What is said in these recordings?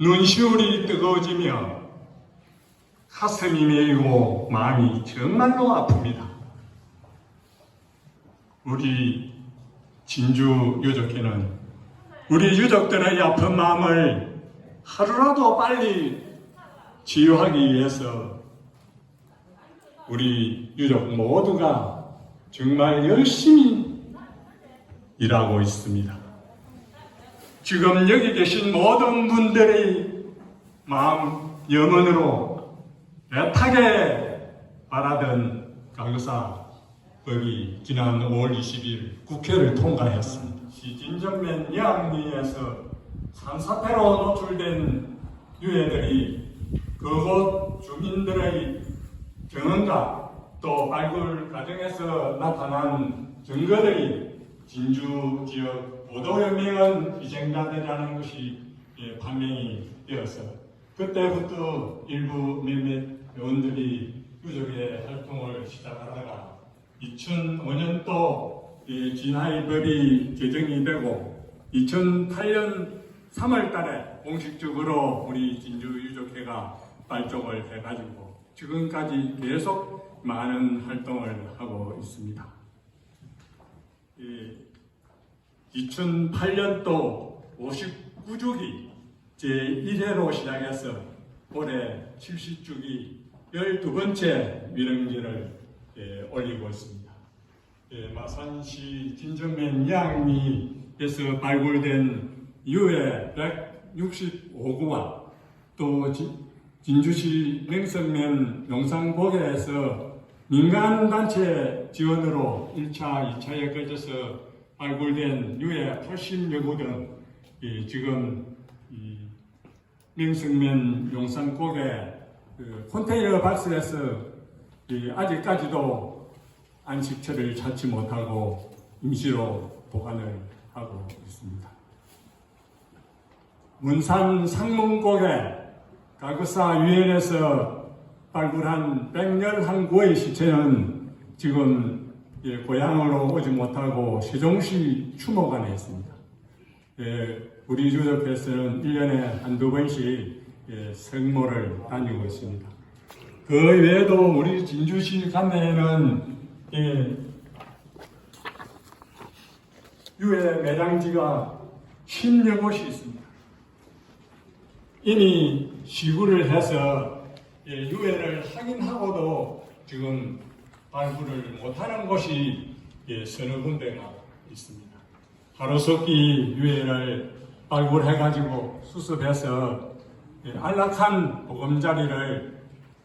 눈시울이 뜨거워지며 가슴이 메이고 마음이 정말로 아픕니다. 우리 진주 유족회는 우리 유족들의 아픈 마음을 하루라도 빨리 치유하기 위해서 우리 유족 모두가 정말 열심히 일하고 있습니다. 지금 여기 계신 모든 분들의 마음, 영혼으로 애타게 바라던 강사 법이 지난 5월 20일 국회를 통과했습니다. 시진정면 양리에서 산사태로 노출된 유해들이 그곳 주민들의 경험과 또 발굴 과정에서 나타난 증거들이 진주 지역 보도혁명은 희생자들이라는 것이 예, 판명이 되어서 그때부터 일부 몇몇 회원들이 유족의 활동을 시작하다가 2005년도 진화의 법이 개정이 되고 2008년 3월 달에 공식적으로 우리 진주 유족회가 발족을 해가지고 지금까지 계속 많은 활동을 하고 있습니다. 2008년도 59주기 제1회로 시작해서 올해 70주기 12번째 위령제를 예, 올리고 있습니다. 예, 마산시 진정면 양리에서 발굴된 유해 165구와 또 진- 진주시 맹성면 용상보계에서 민간단체 지원으로 1차, 2차에 걸쳐서 발굴된 유해 80여 구 등, 이 지금 이 명성면 용산곡에 그 컨테이너 박스에서 이 아직까지도 안식처를 찾지 못하고 임시로 보관을 하고 있습니다. 문산 상문곡에 가그사 유엔에서 발굴한 111구의 시체는 지금 예, 고향으로 오지 못하고 세종시 추모관에 있습니다. 예, 우리 유족회에서는 1년에 한두 번씩 예, 성모를 다니고 있습니다. 그 외에도 우리 진주시 관내에는 예, 유해 매장지가 10여 곳이 있습니다. 이미 시구를 해서 예, 유해를 확인하고도 지금 발굴을 못하는 곳이 예, 서너 군데가 있습니다. 하루속히 유해를 발굴해가지고 수습해서 예, 안락한 보금자리를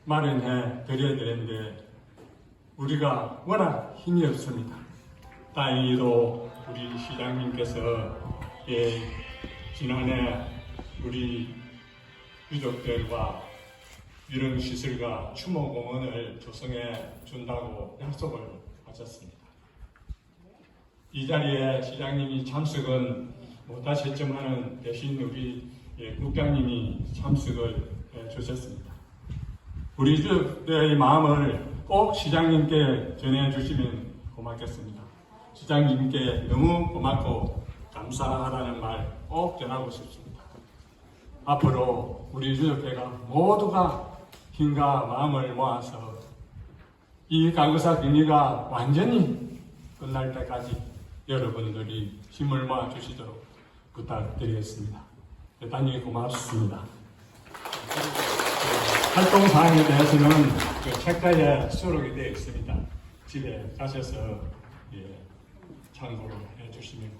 마련해 드려야 되는데 우리가 워낙 힘이 없습니다. 다행히도 우리 시장님께서 예, 지난해 우리 유족들과 이런 시설과 추모공원을 조성해 준다고 약속을 하셨습니다. 이 자리에 시장님이 참석은 못하셨지만 대신 우리 예, 국장님이 참석을 해 주셨습니다. 우리 유족들의 마음을 꼭 시장님께 전해주시면 고맙겠습니다. 시장님께 너무 고맙고 감사하다는 말 꼭 전하고 싶습니다. 앞으로 우리 유족회가 모두가 힘과 마음을 모아서 이 강의사 격리가 완전히 끝날 때까지 여러분들이 힘을 모아 주시도록 부탁드리겠습니다. 대단히 고맙습니다. 활동 사항에 대해서는 그 책자에 수록이 되어 있습니다. 집에 가셔서 예, 참고를 해주시면.